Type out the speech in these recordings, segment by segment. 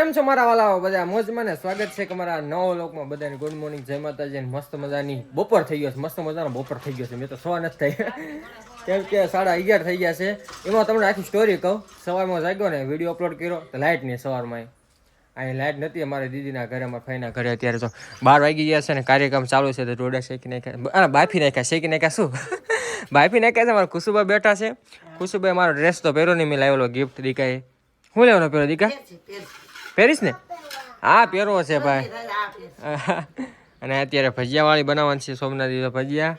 કેમ છો મારા વાલાઓ? બધા મોજમાં ને સ્વાગત છે કે મારા નવો લોકમાં બધાને. ગુડ મોર્નિંગ જય માતાજી મસ્ત મજાની બપોર થઈ ગયો છે. મસ્ત મજાનો બપોર થઈ ગયો છે. મેં તો સવાર નથી થઈ. કેમ કે સાડા અગિયાર થઈ ગયા છે. એમાં તમને આખી સ્ટોરી કહું. સવારમાં જાગ્યો ને વીડિયો અપલોડ કર્યો, તો લાઇટ નહીં સવારમાં અહીં લાઇટ નથી, અમારા દીદીના ઘરે, અમારા ભાઈના ઘરે અત્યારે તો બાર વાગી ગયા છે ને કાર્યક્રમ ચાલુ છે તો ડોડા શેકી નાખ્યા બાફી નાખ્યા, શેકી નાખ્યા શું? બાફી નાખ્યા છે મારા કુસુભાઈ બેઠા છે. કુસુભાઈ મારો ડ્રેસ તો પહેરો નહીં, મેં લાવેલો ગિફ્ટ દીકાએ. શું લેવાનો પહેરો દીકા? પહેરીશ ને? હા પહેરવો છે ભાઈ. અને અત્યારે ભજીયાવાળી બનાવવાની છે સોમનાથ ભજીયા.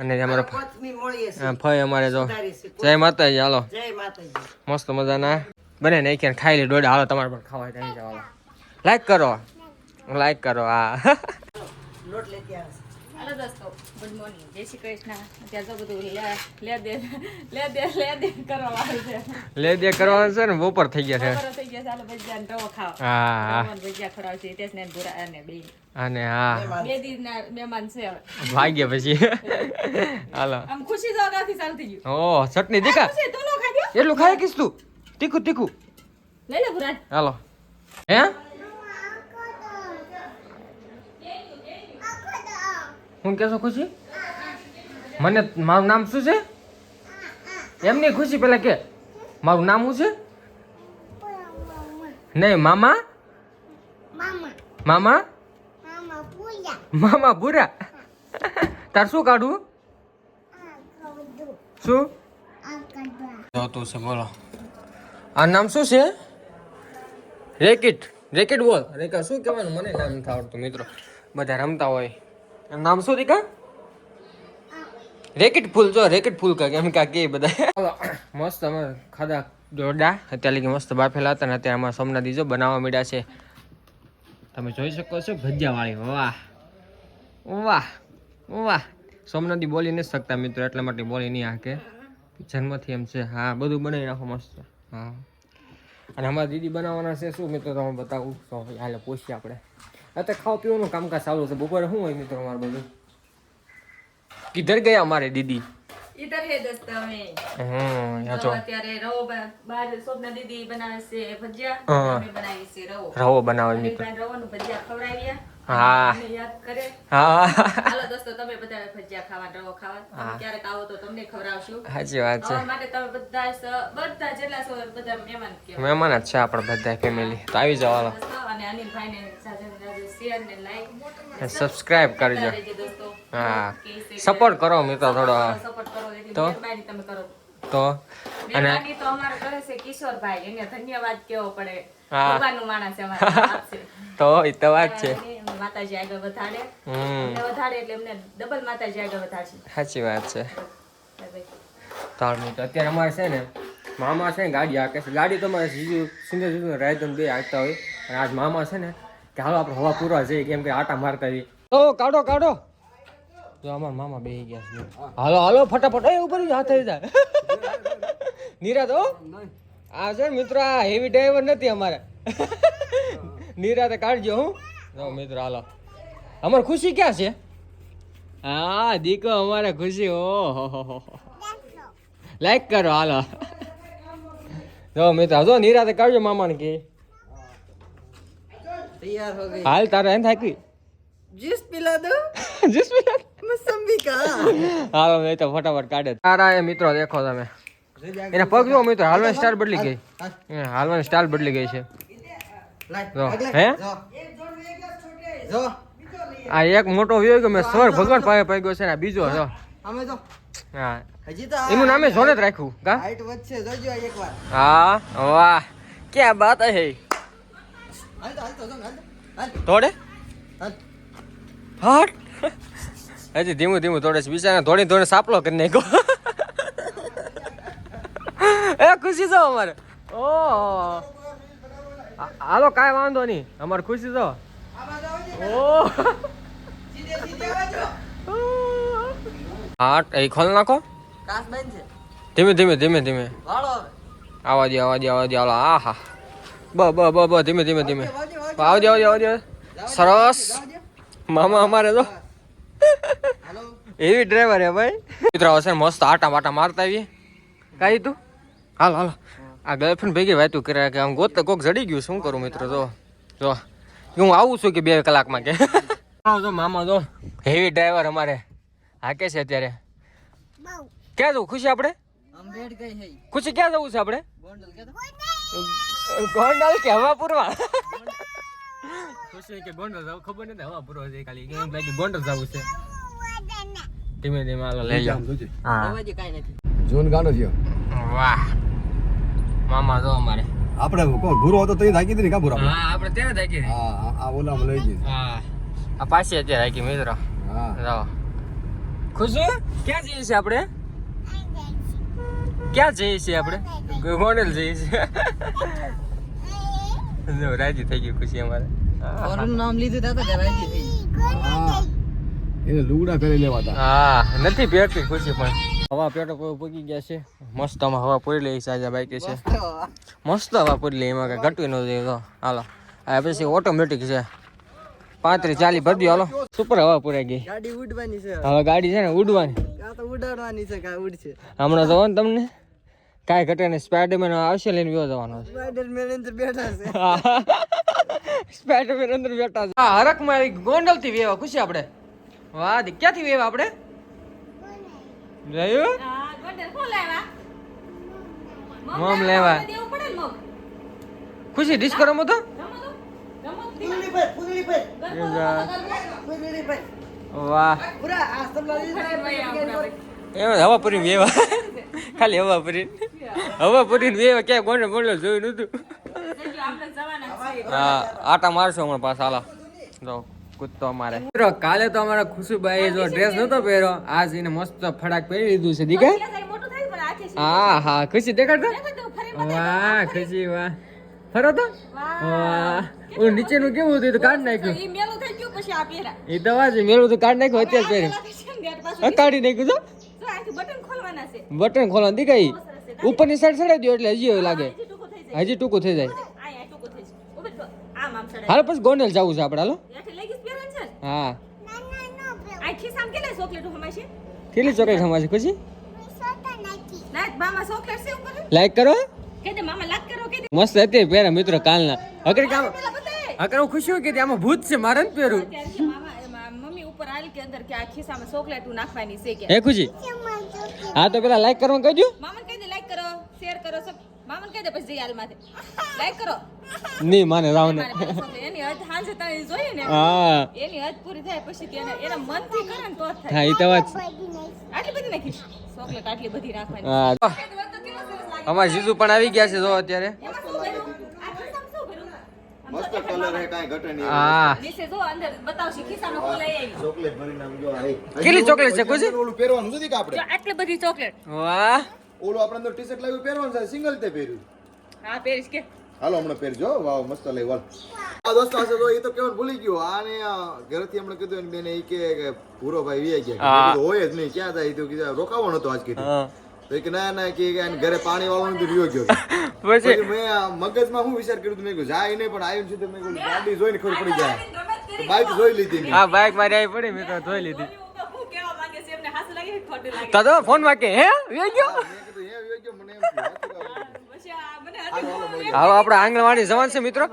અને અમારો ફય અમારે તો જય માતાજી હાલો. મસ્ત મજાના. બને નાખ્યા ખાઈ લે દોડા હાલો તમારે પણ ખાવા ત્યાં લાઈક કરો. લાઈક કરો હા. હાલો દોસ્તો ગુડ મોર્નિંગ જય શ્રી કૃષ્ણ. અત્યારે તો બધું લે દે લે દે લે દે કરવા વાળું છે. લે દે કરવાનું છે ને બપોર થઈ ગયા છે. બપોર થઈ ગયા ચાલો ભજીયા ને રવો ખાવા. હા હા. ભજીયા ખવડાવશે હિતેશ ને ભૂરા અને બે. અને હા. બે દિવસના મહેમાન છે હવે. ભાગ્ય પછી. હાલો. આમ ખુશી તો અગાથી ચાલુ થઈ ગયું. ઓ ચટણી દીકા નો એટલું ખાય કીસ તું? તીખું તીખું. લઈ લે ભૂરા. હાલો. હે? હું કહેશો ખુશી? મને મારું નામ શું છે? એમની ખુશી પેલા કે મારું નામ શું છે? નહીં મામા? મામા? મામા ભૂરા. તાર શું કાઢું? શું? જોતું છે બોલો. આ નામ શું છે? રેકેટ. રેકેટ બોલ. રેકેટ શું કહેવાનું? મને નામ નથી આવડતું મિત્રો. બધા રમતા હોય. નામ શું રીકા રેકેટ ફૂલ, જો રેકેટ ફૂલ કા એમ કા કે બધા. મસ્ત અમે ખાધા દોરડા. અત્યારે લગી મસ્ત બાફેલા હતા ને અત્યારે અમારા સોમનાથ દીજો બનાવવા માંડ્યા છે. તમે જોઈ શકો છો ભજીયાવાળી, વાહ. વાહ વાહ. સોમનાથી બોલી નથી શકતા મિત્રો, એટલા માટે બોલી નહીં આ કે જન્મથી એમ છે. હા, બધું બનાવી નાખો મસ્ત. હા. અને અમારા દીદી બનાવવાના છે, શું મિત્રો, તમે બતાવું? તો હાલે, પૂછીએ આપણે. અત્યારે ખાવા પીવાનું કામકાજ ચાલુ છે. બપોરે શું હોય મિત્રો અમારે બધું? કિધર ગયા અમારે દીદી. ઈધર હે દોસ્તો અમે. હમ તો. અત્યારે રવો બ- સોપના દીદી બનાવે છે ભજીયા. અમે બનાવીએ છે રવો. રવો બનાવે મિત્રો. ભાઈ રવાનું ભજીયા ખવડાવ્યા હા. યાદ કરે? હા. હાલો દોસ્તો તમે બધા ભજીયા ખાવા રવો ખાવા ક્યારેક આવો તો તમને ખવડાવશું. સાચી વાત છે. માટે તમે બધા બધા જેટલા બધા મહેમાન મહેમાન જ છે આપણા બધા ફેમિલી તો આવી જવાના. અને શેર ને સબસ્ક્રાઇબ કરજો. હા. સપોર્ટ કરો મિત્રો થોડો. તો? તો? અને તો અમારે કરે છે કિશોરભાઈ. એને ધન્યવાદ કેવો પડે. ભગવાનનું માણસ છે. તો એ તો વાત છે. માતાજી આગળ વધારે. હમ. વધારે એટલે ડબલ માતાજી આગળ વધારશે. સાચી વાત છે. તાર મિત્રો અત્યારે અમારે છે ને મામા છે ગાડી હાકે છે. ગાડી તો અમારે સીધું સિંધુ સિંધુ રાયધન બે હાંકતા હોય. અને આજ મામા છે ને કે હાલો, આપણે હવા પૂરવા જઈએ કેમ કે આટા મારતા જઈએ તો કાઢો કાઢો. તો અમારા મામા બે ગયા છે. હાલો હાલો, ફટાફટ. એ ઉપર હાથ થઈ જાય નિરાત, હો. આ છે મિત્રો, આ હેવી ડ્રાઈવર નથી અમારે. નિરાતે કાઢજો, હું. મિત્રો, હાલો. અમારે ખુશી ક્યાં છે? હા, દીકો, અમારે ખુશી ઓહો લાઈક કરો, હાલો. જો, મિત્ર, જો, નિરાતે કાઢજો મામાને કે. तैयार हो गई હાલ તારે એમ થાકી जूस पिला दो જસ મિનિટ मौसम्बी का હાલો મેં તો ફટાફટ કાઢે તારા એ મિત્રો દેખો તમે એના પગ જો મિત્રો હાલવાની સ્ટાઇલ બદલી ગઈ એ હાલવાની સ્ટાઇલ બદલી ગઈ છે જો હે जो આ એક મોટો વ્યો ગયો મેં સ્વર ભગવાન પાસે પાઈ છે ને આ બીજો જો हमें तो હા હજી તો એનું નામે જોને જ રાખ્યું કા હાઈટ વધશે જોજો એકવાર હા વાહ ક્યાં બાત હે તોડે? હટ હજી ધીમું ધીમું તોડે છે. બિચારા ધોડી ધોડે સાપલો કરી નાખ્યો. એ ખુશી છો અમારે? ઓ હાલો કાંઈ વાંધો નહીં. અમારે ખુશી છો? ઓ સીધે સીધે આવજો હા એ ખોલ નાખો ધીમે ધીમે ધીમે ધીમે. આવા દે આવા દે આવા દે હાલો. આ હા બ બ બ બ ધીમે ધીમે ધીમે. આવજો આવજો આવજે સરસ. મામા અમારે તો એવી ડ્રાઈવર હે ભાઈ. મિત્રો હશે મસ્ત આટા વાટા મારતા આવીએ. કાઈ તું હાલ હાલ. આ ગર્લફ્રેન્ડ ભેગી વાતું કર્યા કે આમ ગોત કોક જડી ગયું શું કરું મિત્રો જો. જો. હું આવું છું કે બે કલાકમાં કે? જો મામા જો. હેવી ડ્રાઈવર અમારે. હાકે છે અત્યારે? ક્યાં જવું? ખુશી આપણે? ખુશી ક્યાં જવું છે આપણે? ગોંડલ કે હવા પૂરવા ખુશી કે ગોંડલ જાવ? ખબર નથી હવા પૂરવા છે ખાલી કે એમ લાગે ગોંડલ જવું છે. ધીમે ધીમે આલો લઈ જાવ હા. દવાજી કાઈ નથી. જોન ગાંડો થયો. વાહ. મામા જો અમારે. આપણે કો ગુરુ હતો તો થાકી દીધી કા ભૂરા હા આપણે તેને થાય હા આ- ઓલા ઓલામાં લઈ ગઈ હા. આ પાસે અત્યારે આવી મિત્રો. હા. જાવ ખુશ ક્યાં જઈએ છે આપણે? ક્યાં જઈએ છીએ આપણે? ગોંડલ જઈએ છીએ. જો રાજી થઈ ગયું ખુશી અમારે. ઓરનું નામ લીધું તા તો રાજી થઈ હા. એને લુગડા પહેરી લેવા હા નથી પહેરતી ખુશી પણ. હવા પેટો પર ગયા છે. મસ્ત આમાં હવા પૂરી લઈ સાજા બાઈક છે. મસ્ત હવા. પૂરી લઈ એમાં કઈ ઘટવી ન તો હાલો. આ પછી ઓટોમેટિક છે. પાંત્રીસ ચાલીસ ભરદી હાલો. સુપર હવા પૂરાઈ ગઈ. ગાડી ઉડવાની છે. હવે ગાડી છે ને ઉડવાની. ઉડાડવાની છે ઉડશે. હમણાં તો ને તમને. કાંઈ ઘટે નહીં. સ્પાઈડરમેન આવશે લઈને વ્યો જવાનો છે. સ્પાઈડરમેન અંદર બેઠા છે. સ્પાઈડરમેન અંદર બેઠા છે. હા હરક મારી ગોંડલથી વેવા. ખુશી આપણે? વાહ દી ક્યાંથી વેવા આપણે? રહ્યું મમ લેવા. દેવું પડે ને મગ ખુશી ડિશ કરો તો પર વાહ. પૂરા આ સબલા લીધું એમ હવા પૂરી વેવા. ખાલી હવા પૂરી હવા પૂરી વેવા ક્યાંય કોને ગોંડલ જોયું નતું હા આટા મારશો હમણાં પાછા હાલા. જો કૂદતો અમારે. મિત્રો કાલે તો અમારા ખુશુભાઈ જો ડ્રેસ નતો પહેર્યો. આજ એને મસ્ત ફડાક પહેરી લીધું છે દીકા પેલા સાહેબ મોટું થાય પણ આખે છે. હા હા ખુશી દેખાડતો? વાહ ખુશી વાહ. ફરો તો. વાહ. નીચેનું કેવું હતું? તો કાઢ નાખ્યું. ઈ મેલું થઈ ગયું પછી આ પહેરા. એ વાત છે મેળવું તો કાઢ નાખ્યું અત્યારે પહેર્યું. કાઢી નાખ્યું તો જો આથી બટન ખોલવાના છે બટન ખોલવાનું દીકાઈ ઉપરની સાઈડ ચડાવી દો એટલે હજી લાગે. હજી ટૂંકું થઈ જાય. હાલ પછી ગોંડલ જવું છે આપણે હાલો. હા. આ ચોકલેટ હમાશે કેટલી ચોકલેટ ખુશી છે ઉપર લાઈક કરો. મસ્ત હતી પહેરા મિત્રો કાલના. અગર કામ અગર હું ખુશી કે આમાં ભૂત છે મારે પહેરું ત્યારે કે મામા એમાં મમ્મી ઉપર આલી કે અંદર કે આ ખિસ્સામાં ચોકલેટ નાખવાની છે કે. હે ખુશી? હા તો પેલા લાઈક કરવા કહેજો મામાને કહી દે લાઈક કરો શેર કરો સબ. મામાને કહી દે પછી જઈ હાલ માથે. લાઈક કરો. નહીં માને રાવને એની હદ હાંજે તમે જોઈએ ને. હા. એની હદ પૂરી થાય પછી તેને એના મનથી કરે ને તો થાય. હા એ તો વાત આટલી બધી નાખીશ. ચોકલેટ આટલી બધી રાખવાની હા. અમારા જીજુ પણ આવી ગયા છે જો અત્યારે એમાં શું ભર્યું? આ ખિસ્સામાં શું ભર્યું? આમ મસ્ત કલર હે કાઈ ઘટે નહીં હા. નીચે જો અંદર બતાવશે ખિસ્સાનો હું. લઈ આવી ચોકલેટ ભરી નામ જો આઈ. કેટલી ચોકલેટ છે ખુશી? ઓલું પહેરવાનું નથી કે આપણે? આટલી બધી ચોકલેટ. ઓલું આપણે અંદર ટી-શર્ટ લાવ્યું પહેરવાનું છે સિંગલ તે પહેર્યું. હા પહેરીશ કે. હાલો હમણાં પહેરજો વાવ મસ્ત લઈ વાલ. આ દોસ્તો હશે તો એ તો કેવું ભૂલી ગયો. આને ઘરેથી હમણાં કીધું એને બેને એ કે ભૂરો ભાઈ વી ગયા હોય જ નહીં ક્યાં થાય? એ તો કીધું રોકાવાનો હતો આજ કીધું. હા. તો કે ના ના કે ઘરે પાણી વાળવાનું તો રહ્યો ગયો પછી? મેં આ મગજમાં હું વિચાર કર્યું હતું મેં કહ્યું જાય નહીં પણ આવ્યું છે તો મેં કીધું ગાડી જોઈને ખબર પડી જાય. બાઈક જોઈ લીધી હા બાઈક મારી આવી પડી મેં તો ધોઈ લીધી. હું કેવા માંગે છે? એમને હાથ લાગે કે ખોટું લાગે? તો તો ફોનમાં કે હે? વે ગયો? મેં કીધું હે વ્યો ગયો. મને એમ થયું, હાચું કહું. પછી આ મને હાલો, હાલો, મળી હાલો આપણે આંગણવાડી જવાનું છે મિત્રો?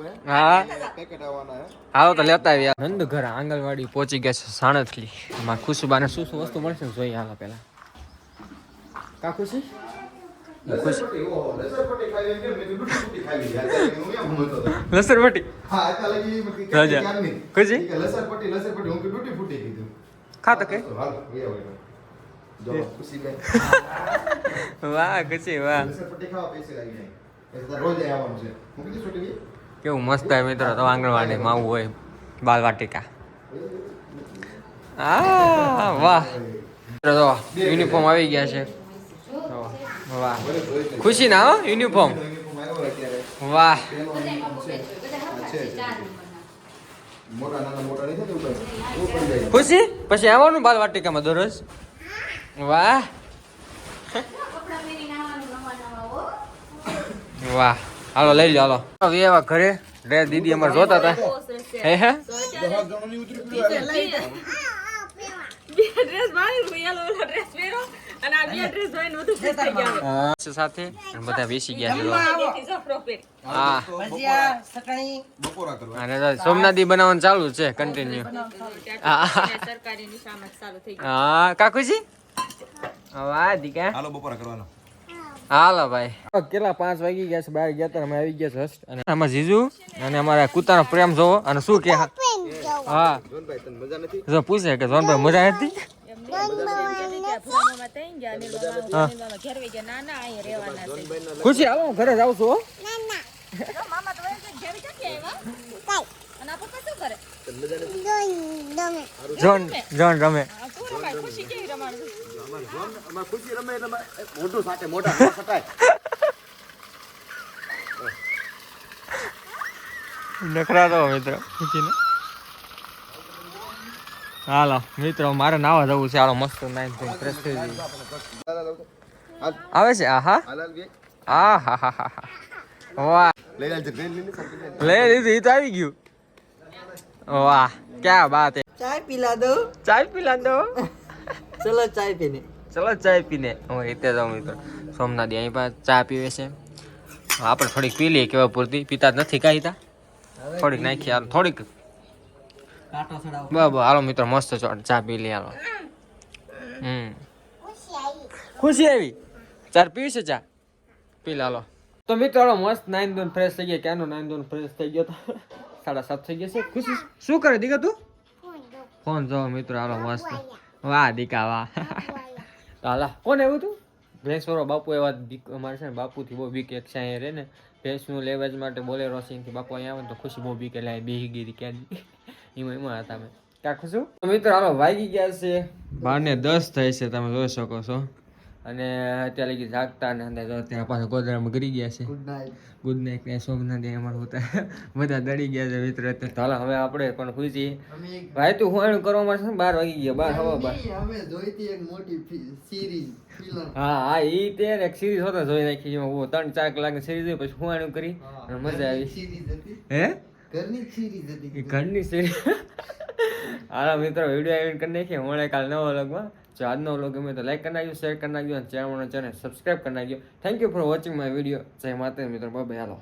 હે. હા. પેકેટ આવવાના હે. હાલો તો લેતા આવ્યા નંદ ઘર આંગણવાડી પહોંચી ગયા છે સાણથલી એમાં ખુશીબાને શું શું વસ્તુ મળશે જોઈએ હાલો પેલા કા ખુશી ખુશી ઓહો, લસણપટ્ટી ખાવી એમ કેમ? મેં કીધું ડૂટી ખાવી. અત્યારે હું એમ ભૂલતો હતો. લસણપટ્ટી હા, અત્યારે લગી મેં કીધું રાજા. ક્યારની? ખુશી? ઈ કે લસણપટ્ટી, લસણપટ્ટી. હું કીધું ડૂટી ફૂટી કીધું. ખા તો કે તો હાલ, વહી ખુશીબેન. વાહ? કેવું મસ્ત હોય મિત્રો તો આંગણવાડીમાં માવું હોય બાલ વાટિકા આ વાહ જો યુનિફોર્મ આવી ગયા છે વાહ. ખુશી ના યુનિફોર્મ. વાહ. ખુશી? પછી આવવાનું બાલ વાટિકામાં દરરોજ? વાહ. વાહ. હાલો, લઈ લો હાલો. હવે એવા ઘરે રે દીદી અમારે જોતા હતા. હે હે? ડ્રેસ ડ્રેસ પહેરો. બધું સાથે બેસી ગયા છે સોમનાથી બનાવવાનું ચાલુ છે કન્ટિન્યુ અને સરકારી નિશામાં ચાલુ થઈ ગયું. હા કાકુજી? વાહ દીકા. હાલો બપોરા કરવાનો. હાલો ભાઈ. કેટલા? પાંચ વાગી ગયા છે બહાર ગયા હતા અમે આવી ગયા છે હસ્ત. અને આમાં જીજુ અને અમારા કૂતાનો પ્રેમ જોવો. અને શું કે? હા જોનભાઈ તને મજા નથી જો પૂછે કે જોનભાઈ મજા હતી ગયા અનિલ મામા અનિલ મામા ઘેર ગયા ના ના અહીંયા રહેવાના છે. ખુશી આવો હું ઘરે જાઉં છું હો. જો મામા તો વઈ ઘેર ક્યાંથી આવ્યા? અને આ પપ્પા શું કરે? જોન જોન રમે? આ તું રમાય? ખુશી કેવી રમાડું અમાર જોન અમાર ખુશી રમે એટલે અમાર સાથે મોઢા ન નખરા તો મિત્ર ખુશીને. હાલો મિત્રો મારે નાવા જવું છે. હાલો મસ્ત નાઈન થઈ ફ્રેશ થઈ જઈએ. આવે છે? આહા. આ હા હા હા હા. વાહ. લઈ લીધી તો આવી ગયું. વાહ ક્યાં બાત હે? ચાય પીલા દો. ચાય પીલા દો. ચલો ચાય પીને. ચલો ચાય પીને. હું રીતે જાઉં મિત્રો? સોમનાથ અહીં પાસે ચા પીવે છે. આપણે થોડીક પી લઈએ કેવા પૂરતી. પીતા જ નથી કાંઈ તા. થોડીક નાખી થોડીક. બરાબર હાલો મિત્રો મસ્ત ચો- ચા પી લે હાલો. હમ. ખુશી આવી? ચાર પીવી છે ચા? પી લે હાલો. તો મિત્રો મસ્ત નાઈન ધોન ફ્રેશ થઈ ગયા. ક્યાંનો નાઈન ધોન ફ્રેશ થઈ ગયો તો? સાડા સાત થઈ ગયા છે. ખુશી શું કરે દીકા તું? ફોન જો મિત્રો હાલો મસ્ત. વાહ દીકા વાહ. હાલા. કોણ એવું તું? ભેંસવાળો બાપુ એવા બીક અમારે છે ને બાપુથી બહુ બીક એક સાંઈ રહે ને. ભેંસનું લેવેજ માટે બોલે રોશનથી બાપુ અહીંયા આવે ને તો ખુશી બહુ બીક એટલે બેહી ગીરી હતી ક્યાં એમાં એમાં હતા અમે. ખુશું તો મિત્રો હાલો વાગી ગયા છે. બાર ને દસ થાય છે તમે જોઈ શકો છો. અને અત્યારે લગી જાગતા ને અંદર ત્યાં પાછા ગોદરામાં ગરી ગયા છે. ગુડ નાઇટ ગુડ નાઇટ ને સોમનાથ અમારું હતા. બધા દડી ગયા છે મિત્ર અત્યારે. તો હવે આપણે પણ ખુશી અમે ભાઈ તું હું કરવામાં છે ને? બાર વાગી ગયા બાર હવા બાર. અમે જોઈતી એક મોટી સિરીઝ હા હા એ તે એક સિરીઝ હોતા જોઈ નાખી. એમાં ત્રણ ચાર કલાક સિરીઝ હોય પછી હું કરી અને મજા આવી. સિરીઝ હતી. હે? ઘરની સિરીઝ હતી ઘરની સિરીઝ હાલો મિત્રો વીડિયો એન્ડ કરી નાખીએ. મળે કાલ નવો વ્લોગમાં જો આજનો વ્લોગ ગમે તો લાઈક કરી નાખજો શેર કરી નાખજો અને ચેનલ ચેનલ સબસ્ક્રાઈબ કરી નાખજો. Thank you for watching my video જય માતા મિત્રો બાય હાલો.